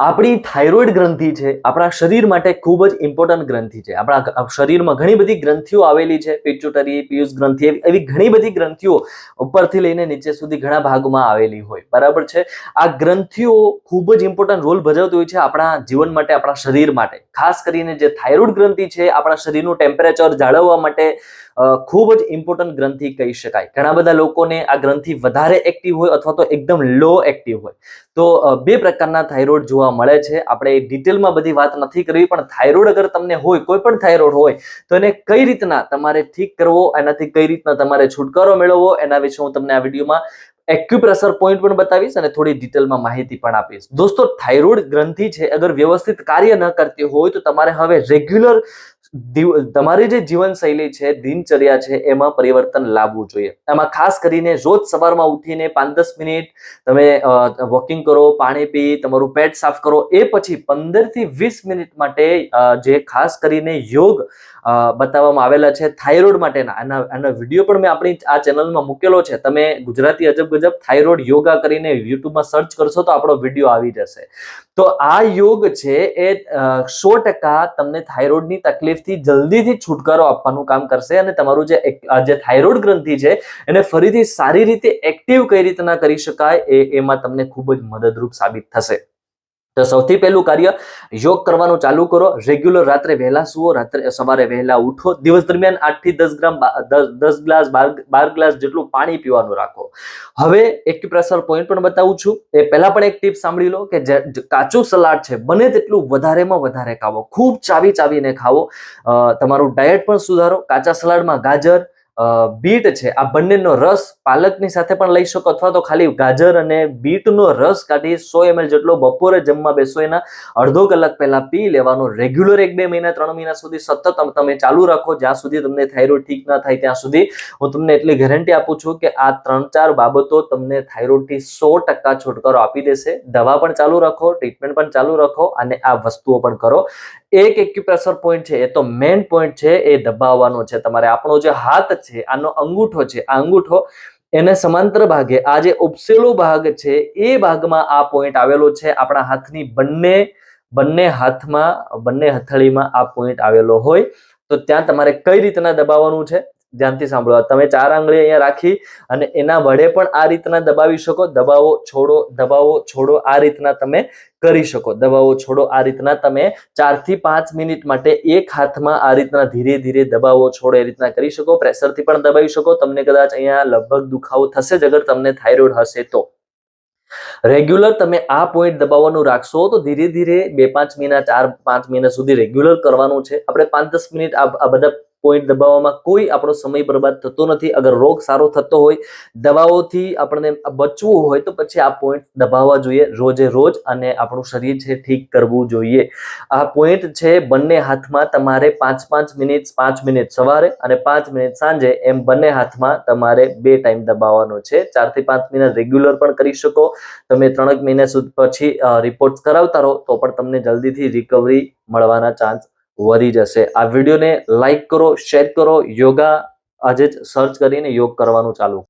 આપણી થાઇરોઇડ ગ્રંથિ છે, આપણા શરીર માટે ખૂબ જ ઇમ્પોર્ટન્ટ ગ્રંથિ છે. આપણા શરીરમાં ઘણી બધી ગ્રંથિઓ આવેલી છે પિચ્યુટરી પિયુષ ગ્રંથિ, એવી ઘણી બધી ગ્રંથિઓ ઉપરથી લઈને નીચે સુધી ઘણા ભાગમાં આવેલી હોય. બરાબર છે? આ ગ્રંથિઓ ખૂબ જ ઇમ્પોર્ટન્ટ રોલ ભજવતી હોય છે આપણા જીવન માટે, આપણા શરીર માટે. ખાસ કરીને જે થાઇરોઇડ ગ્રંથિ છે, આપણા શરીરનું ટેમ્પરેચર જાળવવા માટે ખૂબ જ ઇમ્પોર્ટન્ટ ગ્રંથિ કહી શકાય. ઘણા બધા લોકોને આ ગ્રંથિ વધારે એક્ટિવ હોય અથવા તો એકદમ લો એક્ટિવ હોય. તો બે પ્રકારના થાઇરોઇડ જોવા મળે છે. આપણે ડિટેલમાં બધી વાત નથી કરવી, પણ થાઇરોઇડ અગર તમને હોય, કોઈ પણ થાઇરોઇડ હોય, તો એને કઈ રીતના તમારે ઠીક કરવો, એનાથી કઈ રીતના તમારે છુટકારો મેળવવો, એના વિશે હું તમને આ વિડીયોમાં એક્યુપ્રેશર પોઈન્ટ પણ બતાવીશ અને થોડી ડિટેલમાં માહિતી પણ આપીશ. દોસ્તો થાઇરોઇડ ગ્રંથિ છે, અગર વ્યવસ્થિત કાર્ય ન કરતી હોય, તો તમારે હવે રેગ્યુલર તમારી જે જીવનશૈલી છે, દિનચર્યા છે, એમાં પરિવર્તન લાવવું જોઈએ. એમાં ખાસ કરીને રોજ સવારમાં ઉઠીને પાંચ દસ મિનિટ તમે વોકિંગ કરો, પાણી પી, તમારું પેટ સાફ કરો, એ પછી પંદરથી વીસ મિનિટ માટે જે ખાસ કરીને યોગ બતાવવામાં આવેલા છે, થાઇરોઇડ માટેના. આના, આનો વીડિયો પણ મેં આપણી આ ચેનલમાં મૂકેલો છે. તમે ગુજરાતી અજબ ગજબ થાઇરોઇડ યોગા કરીને યુટ્યુબમાં સર્ચ કરશો તો આપણો વીડિયો આવી જશે. તો આ યોગ છે એ સો ટકા તમને થાઇરોઇડની તકલીફથી જલ્દીથી છુટકારો આપવાનું કામ કરશે અને તમારું જે જે થાઇરોઇડ ગ્રંથિ છે, એને ફરીથી સારી રીતે એક્ટિવ કઈ રીતના કરી શકાય એ એમાં તમને ખૂબ જ મદદરૂપ સાબિત થશે. તો સૌથી પહેલું કાર્ય યોગ કરવાનું ચાલુ કરો. રેગ્યુલર રાત્રે વહેલા સુવો, રાત્રે સવારે વહેલા ઉઠો. દિવસ દરમિયાન આઠથી દસ ગ્રામ દસ ગ્લાસ બાર બાર ગ્લાસ જેટલું પાણી પીવાનું રાખો. હવે એક પ્રેશર પોઈન્ટ પણ બતાવું છું. એ પહેલા પણ એક ટીપ સાંભળી લો કે કાચું સલાડ છે, બને તેટલું વધારેમાં વધારે ખાવો. ખૂબ ચાવી ચાવીને ખાવો. તમારું ડાયટ પણ સુધારો. કાચા સલાડમાં ગાજર બીટ છે. આ બંનેનો રસ પાલકની સાથે પણ લઈ શકો અથવા તો ખાલી ગાજર અને બીટનો રસ કાઢી સો એમએલ જેટલો બપોરે જમવા બેસો એના અડધો કલાક પહેલા પી લેવાનો. રેગ્યુલર એક બે મહિના, ત્રણ મહિના સુધી સતત તમે ચાલુ રાખો. જ્યાં સુધી તમને થાઇરોઇડ ઠીક ના થાય ત્યાં સુધી હું તમને એટલી ગેરંટી આપું છું કે આ ત્રણ ચાર બાબતો તમને થાઇરોઇડથી સો ટકા છુટકારો આપી દેશે. દવા પણ ચાલુ રાખો, ટ્રીટમેન્ટ પણ ચાલુ રાખો અને આ વસ્તુઓ પણ કરો. એક એક્યુપ્રેશર પોઈન્ટ છે, એ તો મેઇન પોઈન્ટ છે, એ દબાવવાનો છે. તમારે આપણો જે હાથ છે, આનો અંગૂઠો છે, આ અંગૂઠો એને સમાંતર ભાગે, આ જે ઉપસેલો ભાગ છે, એ ભાગમાં આ પોઈન્ટ આવેલો છે. આપણા હાથની બંને બંને હાથમાં, બંને હથેળીમાં આ પોઈન્ટ આવેલો હોય. તો ત્યાં તમારે કઈ રીતના દબાવવાનું છે? ધ્યાનથી સાંભળો. તમે ચાર આંગળી અહીંયા રાખી અને એના વડે પણ આ રીતના દબાવી શકો. દબાવો, છોડો દબાવો, છોડો આ રીતના તમે કરી શકો. દબાવો, છોડો આ રીતના તમે ચારથી પાંચ મિનિટ માટે એક હાથમાં આ રીતના ધીરે ધીરે દબાવો, છોડો એ રીતના કરી શકો. પ્રેશરથી પણ દબાવી શકો. તમને કદાચ અહીંયા લગભગ દુખાવો થશે જ અગર તમને થાઇરોઇડ હશે તો. રેગ્યુલર તમે આ પોઈન્ટ દબાવવાનું રાખશો તો ધીરે ધીરે બે પાંચ મહિના ચાર પાંચ મહિના સુધી રેગ્યુલર કરવાનું છે. આપણે પાંચ દસ મિનિટ આ આ બધા પોઈન્ટ દબાવવામાં કોઈ આપણો સમય બરબાદ થતો નથી. અગર રોગ સારો થતો હોય, દવાઓથી આપણને બચવું હોય તો પછી આ પોઈન્ટ દબાવવા જોઈએ રોજે રોજ અને આપણું શરીર છે ઠીક કરવું જોઈએ. આ પોઈન્ટ છે બંને હાથમાં તમારે પાંચ પાંચ મિનિટ પાંચ મિનિટ સવારે અને પાંચ મિનિટ સાંજે એમ બંને હાથમાં તમારે બે ટાઈમ દબાવવાનો છે. ચારથી પાંચ મિનિટ રેગ્યુલર પણ કરી શકો. તમે ત્રણેક મહિના સુધી પછી રિપોર્ટ કરાવતા રહો તો પણ તમને જલ્દીથી રિકવરી મળવાના ચાન્સ વધી જશે. આ વિડીયોને લાઈક કરો શેર કરો. યોગા આજે જ સર્ચ કરીને યોગ કરવાનું ચાલુ